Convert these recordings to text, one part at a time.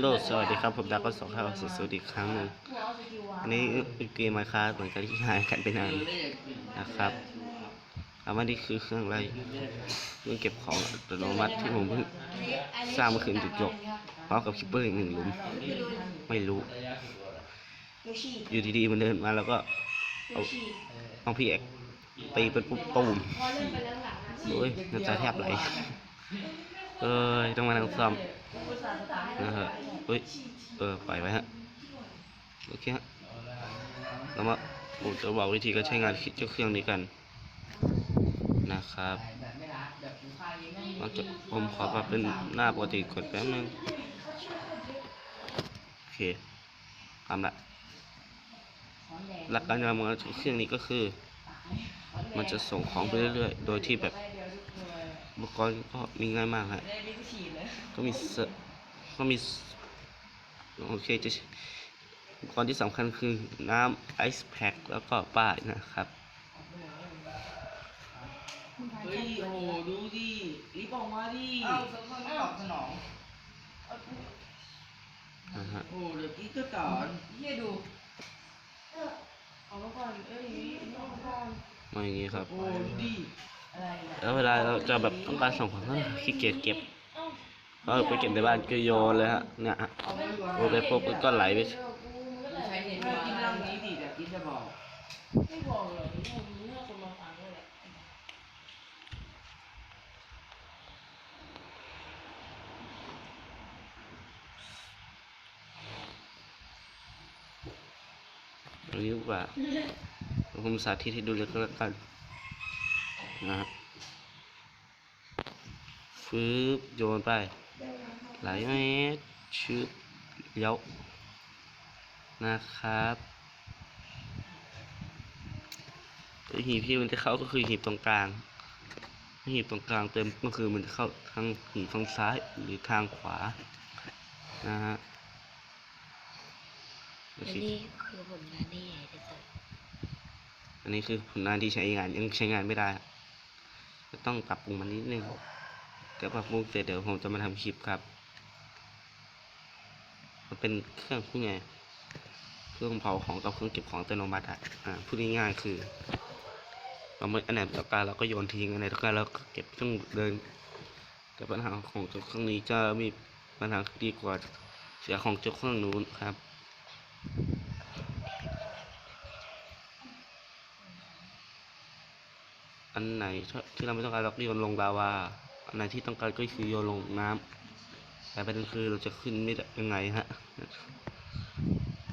โลดสวัสดีครับ ผมดาวก็สองเข้าสู่สวัสดีอีกครั้งหนึ่งอันนี้เป็นเกมมาคาเหมือนกันที่หายกันไปนานนะครับถามว่านี่คือเครื่องอะไรเครื่องเก็บของอัตโนมัติที่ผมเพิ่งสร้างเมื่อคืนจุดจบพร้อมกับคิปเปอร์อีกหนึ่งหลุม ไม่รู้ อยู่ดีๆมันเดินมาแล้วก็เอาเอาพี่เอกตีเป็นปุ๊บตูมโอ้ยน้ำตาแทบไหล เอ้ยต้องมานั่งซ่อมนะฮะเฮ้ยเออไปไว้ฮะโอเคฮะแล้วมาผมจะบอกวิธีการใช้งานเจ้าเครื่องนี้กันนะครับนอกจากผมขอปรับเป็นหน้าปกติกดแป๊บนึงโอเคทำละหลักการทำงานของเครื่องนี้ก็คือ มันจะส่งของไปเรื่อยๆ โดยที่แบบ อุปกรณ์ก็มีง่ายมากฮะก็มีเซอร์ก็มีโอเคจะอุปกรณ์ที่สำคัญคือน้ำไอซ์แพ็คแล้วก็ป้ายนะครับเฮ้ยโอ้โหดูดิรีบออกมาดิเอาสักคนไม่ตอบสนองนะฮะโอ้โหเดี๋ยวกี้ก็ก่อนเฮียดูเออเอามาก่อนเอ้ยเอามาก่อนมาอย่างนี้ครับโอ้โหดูดิอะไรนะ แล้วเวลาเราจะแบบต้องการส่งของขี้เกียจเก็บเราไปเก็บในบ้านก็โยนเลยฮะเนี่ยฮะเอาไปก่อนโยนไปปุ๊บก็ไหลไปใช้ไหลเน็ตไม่มากินร่างนี้ดิเดี๋ยวกินจะบอกไม่บอกเลยมึงเลือคนมาฟังด้วยแหละตรงนี้ดีกว่าผมสาธิตให้ดูเลยก็แล้วกัน นะฮะฟืบโยนไป หลายเมตรชืบเลี้ยวนะครับหีบที่มันจะเข้าก็คือหีบตรงกลางถ้าหีบตรงกลางเต็มก็คือมันจะเข้าทางหีบทางซ้ายหรือทางขวานะฮะโออันเคนี้คือผลงานที่ใหญ่ที่สุดอันนี้คือผลงานที่ใช้งานยังใช้งานไม่ได้จะ ต้องปรับปรุงมันนิดนึงแต่ปรับปรุงเสร็จเดี๋ยวผมจะมาทำคลิปครับ มันเป็นเครื่องพูดไงเครื่องเผาของกับเครื่องเก็บของอัตโนมัติอะพูดง่ายๆคือเราไม่อันไหนต้องการเราก็โยนทิ้งอันไหนต้องการเราก็เก็บเครื่องเดินแต่ปัญหาของเจ้าเครื่องนี้จะมีปัญหาดีกว่าเสียของเจ้าเครื่องนู้นครับ นไหนที่เราไม่ต้องการเราก็โยนลงลาวาอันไหนที่ต้องการก็คือโยนลงน้ำแต่ประเด็นคือเราจะขึ้นไม่ได้ยังไงฮะ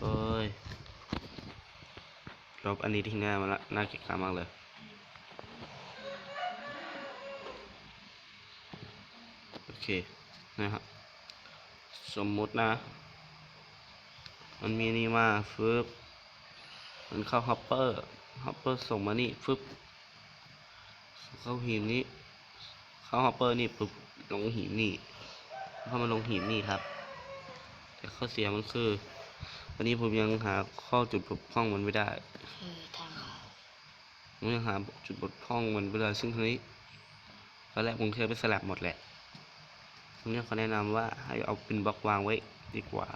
โอ้ยลบอันนี้ทิ้งหน้ามาละน่าเกลียดขามากเลยโอเคนะครับสมมุตินะ มันมีนี่มาฟึบมันเข้าฮอปเปอร์ฮอปเปอร์ส่งมานี่ฟึบ เข้าหีบนี้ เข้าฮอปเปอร์นี่ปุ๊บลงหีบนี่เข้ามาลงหีบนี่ครับ แต่ข้อเสียมันคือ วันนี้ผมยังหาข้อจุดบกพร่องมันไม่ได้คือทางผมยังหาจุดบกพร่องมันไม่ได้ซึ่งทีนี้ตอนแรกผมเคยไปสลับหมดแหละตรงนี้เขาแนะนำว่าให้เอาเป็นบล็อกวางไว้ดีกว่า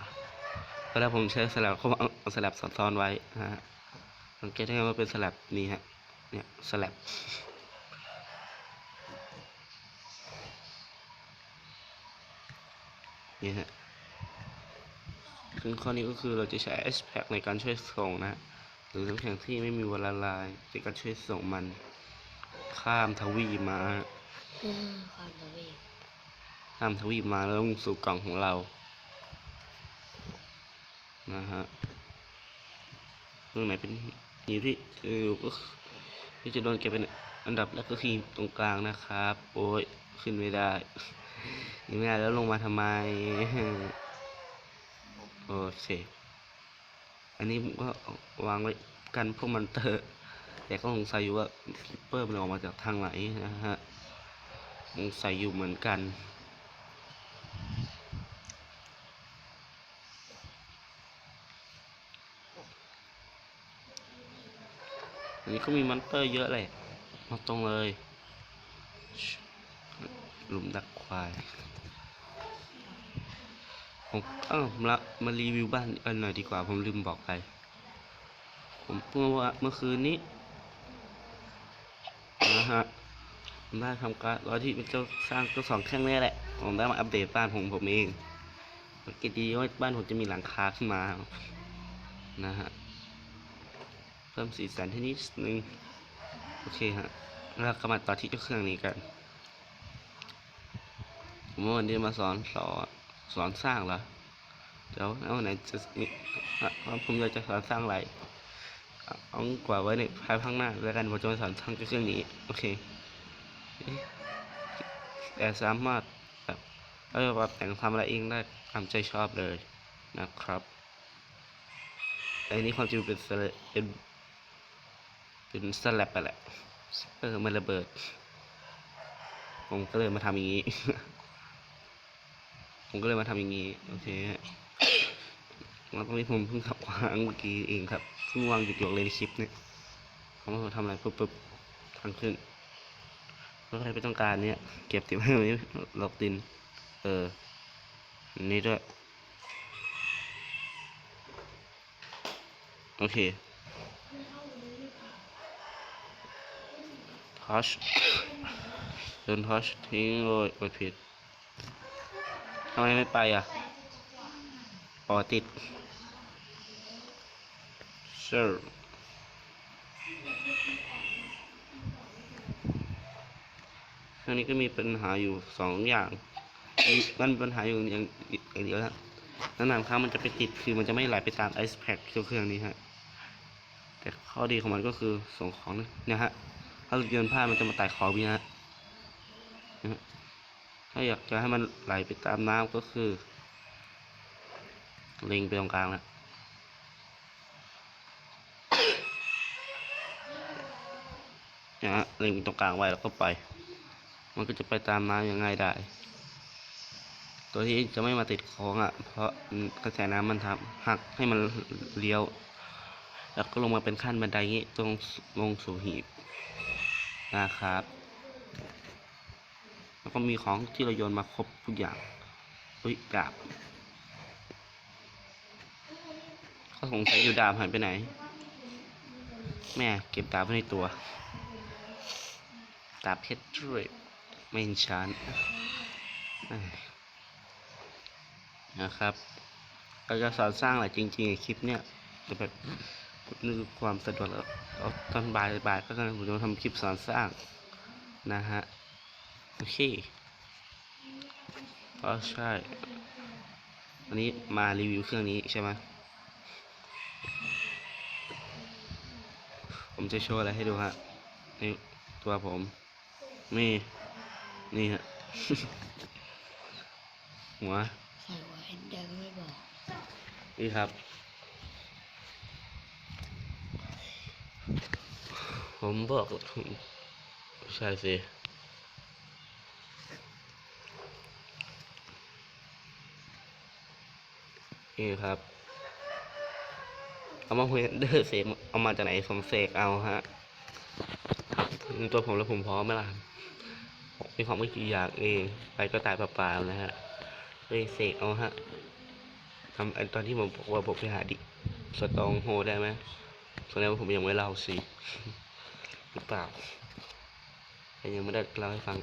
ตอนแรกผมใช้สลับเขาเอาสลับซ้อนๆไว้ฮะสังเกตได้ไงว่าเป็นสลับนี่ฮะเนี่ยสลับ นี่ฮะซึ่งข้อนี้ก็คือเราจะใช้ S Pack ในการช่วยส่งนะ หรือน้ำแข็งที่ไม่มีวันละลายในการช่วยส่งมัน ข้ามทวีปมาอืมความทวีปข้ามทวีปมาแล้วลงสู่กล่องของเรา นะฮะเรื่องไหนเป็นหีบที่คือก็ที่จะโดนเก็บเป็นอันดับแรกก็คือตรงกลางนะครับ โอ้ยขึ้นไม่ได้ ยังไม่ได้แล้วลงมาทำไมโอเคอันนี้ผมก็วางไว้กันพวกมันเตอร์แต่ก็สงสัยอยู่ว่าคิปเปอร์มันออกมาจากทางไหนนะฮะสงสัยอยู่เหมือนกันอันนี้ก็มีมอนเตอร์เยอะเลยมาตรงเลย หลุมดักควาย ผมเอ้ามามารีวิวบ้านกันหน่อยดีกว่า ผมลืมบอกไป ผมเมื่อว่าเมื่อคืนนี้นะฮะผมได้ทำการรอที่เป็นเจ้าสร้างเจ้าสองเครื่องนี้แหละ ผมได้มาอัปเดตบ้านของผมเองสังเกตดีว่าบ้านผมจะมีหลังคาขึ้นมา นะฮะ เพิ่มสีสันให้นิดนึง โอเคฮะแล้วก็มาต่อที่เจ้าเครื่องนี้กัน มว่าวันนี้มาสอนสอนสอนสร้างเหรอเดี๋ยวเอาไหนจะนี่อะว่าผมอยาจะสอนสร้างอะไรเอากว่าไว้ในภายภาคหน้าแล้วกันผมจะมาสอนสร้างเครื่องนี้โอเคแต่สามารถแบบเออแบบแต่งทำอะไรเองได้ตามใจชอบเลยนะครับแต่อันนี้ความจริงเป็นสเป็นเป็นสแลบไปแหละเออมันระเบิด ผมก็เลยมาทำอย่างนี้ ผมก็เลยมาทำอย่างนี้ โอเคฮะแล้วตรงนี้ผมเพิ่งขับวางเมื่อกี้เองครับเพิ่งวางหยุดอยู่เลยในคลิปเนี่ยผมมาทำอะไรปุ๊บปุ๊บทางขึ้นแล้วใครไม่ต้องการเนี่ย เก็บติดไว้ตรงนี้หลอกดิน เอออันนี้ด้วย โอเคทัชโดนทัชทิ้งเลยกดผิด ทำไมไม่ไปอะออติด sure ครั้งนี้ก็มีปัญหาอยู่สองอย่างมันปัญหาอยู่อย่างอย่างเดียวนะนานๆครั้งมันจะไปติดคือมันจะไม่ไหลไปตามไอซ์แพ็คเครื่องนี้ฮะ แต่ข้อดีของมันก็คือส่งของเนี่ยฮะ ถ้าเราโยนผ้ามันจะมาไต่ขอบนี้นะฮะนะฮะ ถ้าอยากจะให้มันไหลไปตามน้ำก็คือเล็งไปตรงกลางนะนะฮะเล็งไปตรงกลางไว้แล้วก็ไป มันก็จะไปตามน้ำยังไงได้ ตัวที่จะไม่มาติดคลองอะ เพราะกระแสน้ำมันทำหักให้มันเลี้ยว แล้วก็ลงมาเป็นขั้นบันไดงี้ตรงลงสู่หีบนะครับ แล้วก็มีของที่เราโยนมาครบทุกอย่างอุ้ยดาบก็สงสัยอยู่ดาบหายไปไหน แม่เก็บดาบไว้ในตัวดาบเพชรด้วยไม่เห็นชานนะครับเราจะสอนสร้างอะไรจริงๆคลิปเนี้ยจะแบบนึกความสะดวกแล้วเอาตอนบ่ายบ่ายก็กำลังผมจะทำคลิปสอนสร้างนะฮะ เคอ๋อใช่วันนี้มารีวิวเครื่องนี้ใช่ไหมผมจะโชว์อะไรให้ดูฮะนี่ตัวผม นี่ นี่ฮะ หัวใส่หัวเอ็นเดอร์ก็ไม่บอก นี่ครับ ผมบอกใช่สิ นี่ครับ เอามาเวนเดอร์เสกเอามาจากไหนผมเสกเอาฮะตัวผมแล้วผมพร้อมไหมล่ะมมีของไม่กี่อย่างเอง ไปก็ตายเปล่าๆนะฮะเลยเสกเอาฮะทำไอตอนที่ผมบอกว่าผมไปหาดิสตองโฮได้ไหมแสดงว่าผมยังไม่เล่าสิหรือเปล่าแต่ยังไม่ได้เล่าให้ฟัง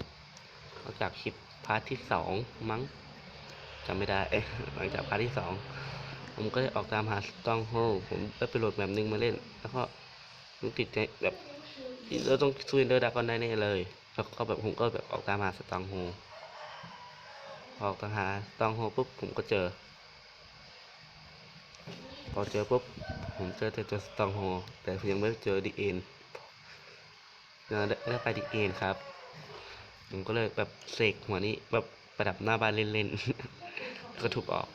นอกจากคลิปพาร์ทที่สองมั้งจำไม่ได้หลังจากพาร์ทที่สอง ผมก็ได้ออกตามหาสตองโฮผมได้ไปโหลดแบบนึงมาเล่น แล้วก็รู้ติดใจแบบเราต้องซูนเดอร์ดากอนได้แน่เลยแล้วก็แบบผมก็แบบออกตามหาสตองโฮพอออกตามหาสตองโฮปุ๊บผมก็เจอ พอเจอปุ๊บผมเจอแต่ตัวสตองโฮแต่ยังไม่เจอดีเอ็นเราได้ได้ไปดีเอ็นครับ ผมก็เลยแบบเสกหัวนี้แบบประดับหน้าบ้านเล่นๆก็ทุบออก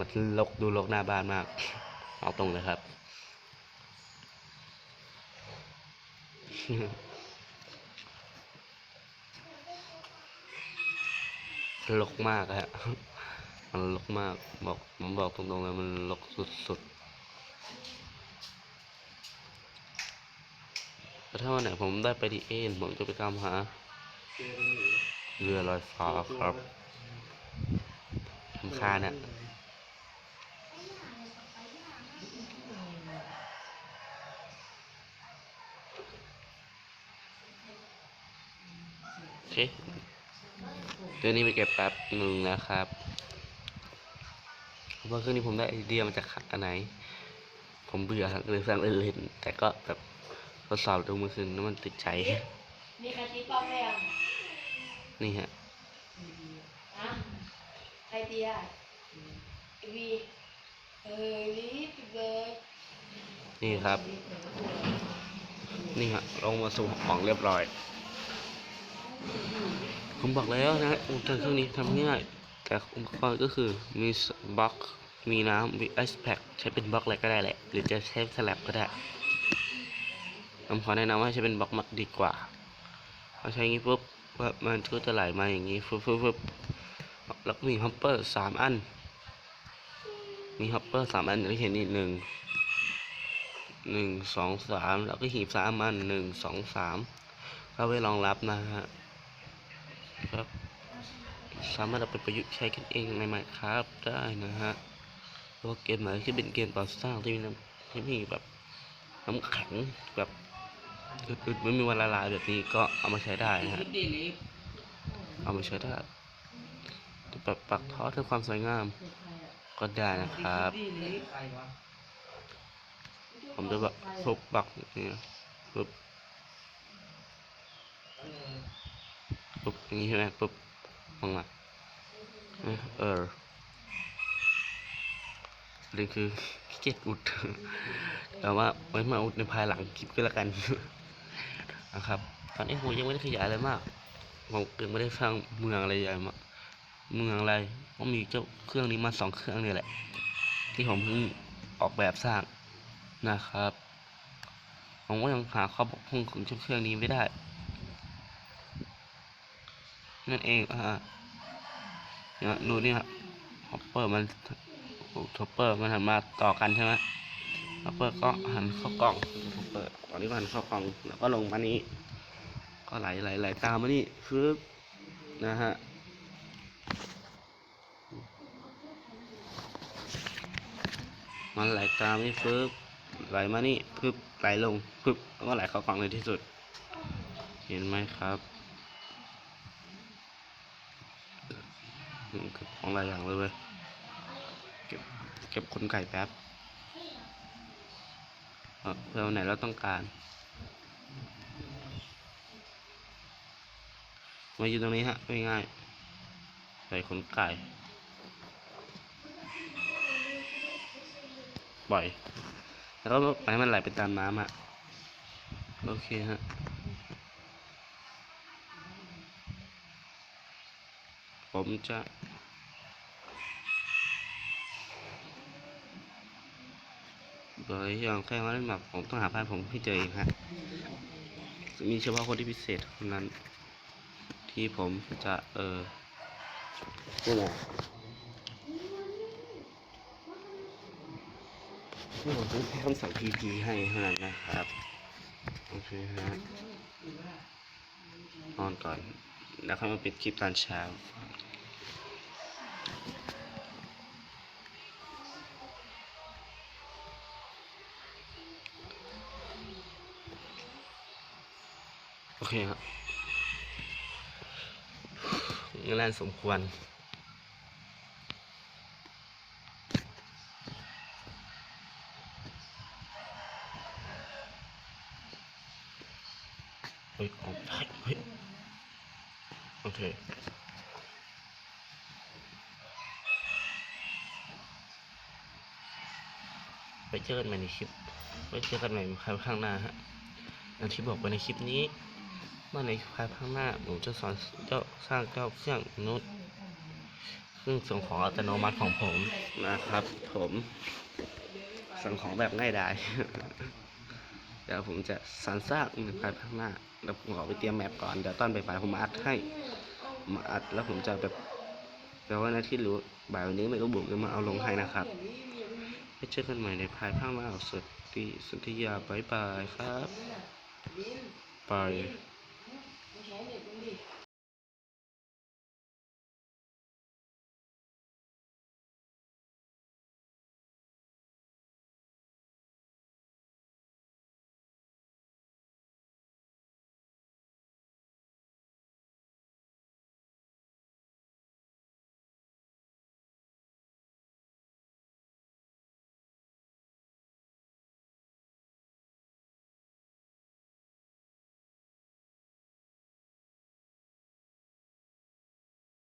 มันลกดูลกหน้าบ้านมาก เอาตรงเลยครับ ลกมากอะฮะ มันลกมาก บอกผมบอกตรงๆเลยมันลกสุดๆแต่ถ้าวันไหนผมได้ไปดีเอ็นผมจะไปตามหาเรือลอยฟ้าครับผำคาญอะ เคเดี๋ยวนี้ไปเก็บแป๊บหนึ่งนะครับว่าเครื่องนี้ผมได้ไอเดียมาจากอันไหน ผมเบื่อครับเลยสร้างเล่นๆแต่ก็แบบทดสอบดูมือคืนแล้วมันติดใจ มีใครตีป้อมไหมอะนี่ฮะฮะใครตีได้วีเออวีพี่เบิร์ดนี่ครับ นี่ฮะลงมาสู่ของเรียบร้อย ผมบอกแล้วนะอุปกรณ์เครื่องนี้ทำง่าย แต่อุปกรณ์ก็คือมีบล็อก มีน้ำมีไอซ์แพ็คใช้เป็นบล็อกอะไรก็ได้แหละ หรือจะใช้สลับก็ได้ ผมขอแนะนำว่าใช้เป็นบล็อกมักดีกว่าพอใช้งี้ปุ๊บมันก็จะไหลมาอย่างนี้ฟึบฟึบฟึบแล้วมีฮอปเปอร์สามอัน มีฮอปเปอร์สามอันอย่างที่เห็นนี่หนึ่งหนึ่งสองสามแล้วก็หีบสามอันหนึ่งสองสามก็ไว้รองรับนะฮะ ครับ สามารถเอาไปประยุกต์ใช้กันเองในไมครับได้นะฮะตัวาเกมไหนที่เป็นเกมต่อสร้างที่มีน้ำที่มีแบบน้ำแข็งแบบอึดๆไม่มีวันละลายแบบนี้ก็เอามาใช้ได้นะฮะเอามาใช้ได้แบบปักท้อเพื่อความสวยงามก็ได้นะครับ ผมจะแบบทุบบักนี่ปุ๊บ ปุ๊บงนี้ใช่ไหมปุ๊บมองมาเอ้ยเออประเด็นคือขี้เกียจอุด แต่ว่าไว้มาอุดในภายหลังคลิปก็แล้วกันนะครับ ตอนนี้ผมยังไม่ได้ขยายอะไรมากผมยังไม่ได้สร้างเมืองอะไรใหญ่มากเมืองอะไรก็มีเจ้าเครื่องนี้มาสองเครื่องนี่แหละ ที่ผมเพิ่งออกแบบสร้างนะครับ ผมก็ยังหาข้อบกพร่องของเจ้าเครื่องนี้ไม่ได้ นั่นเองอ่าเนี่ยดูนี่ครับฮอปเปอร์มันฮอปเปอร์มันหันมาต่อกันใช่ไหมฮอปเปอร์ก็หันเข้ากล่องฮอปเปอร์ตอนนี้ก็หันเข้ากล่องแล้วก็ลงมานี้ ก็ไหลไหลไหลตามมานี่ฟึบนะฮะมันไหลตามนี่ฟึบไหลมานี่ฟึบไหลลงฟึบแล้วก็ไหลเข้ากล่องเลยที่สุด เห็นไหมครับอืม เก็บของหลายอย่างเลยเว้ยเก็บเก็บขนไก่แป๊บเออเพื่อวันไหนเราต้องการมาอยู่ตรงนี้ฮะง่ายๆใส่ขนไก่ปล่อย แล้วก็ปล่อยให้มันไหลไปตามน้ำฮะ โอเคฮะ ผมจะโดยอย่างแค่ว่าเล่นแบบผมต้องหาพานผมให้เจอเองฮะมีเฉพาะคนที่พิเศษเท่านั้น ที่ผมจะเออนี่แหละที่ผมต้องแค่คำสั่ง PP ให้เท่านั้นนะครับ โอเคฮะนอนก่อน แล้วค่อยมาปิดคลิปตอนเช้า โอเคครับงานสมควรเฮ้ยออกได้เฮ้ยโอเค ไป เจอกันใหม่ในคลิป ไว้เจอกันใหม่ภายข้างหน้าฮะอย่างที่บอกไปในคลิปนี้ว่าในภายข้างหน้าผมจะสอนเจ้าสร้างเจ้าเครื่องนุชเครื่องส่งของอัตโนมัติของผมนะครับ ผมสั่งของแบบง่ายดายเดี๋ยวผมจะสรรสร้างในภายข้างหน้าแล้วผมขอไปเตรียมแมปก่อนเดี๋ยวตอนบ่ายผมมาอัดให้มาอัดแล้วผมจะแบบแปลว่าหน้าที่รู้บ่ายวันนี้ไม่รู้บุกจะมาเอาลงให้นะครับ ไว้เจอกันใหม่ในภายภาคหน้าสวัสดีสุนทยาบายบายครับบาย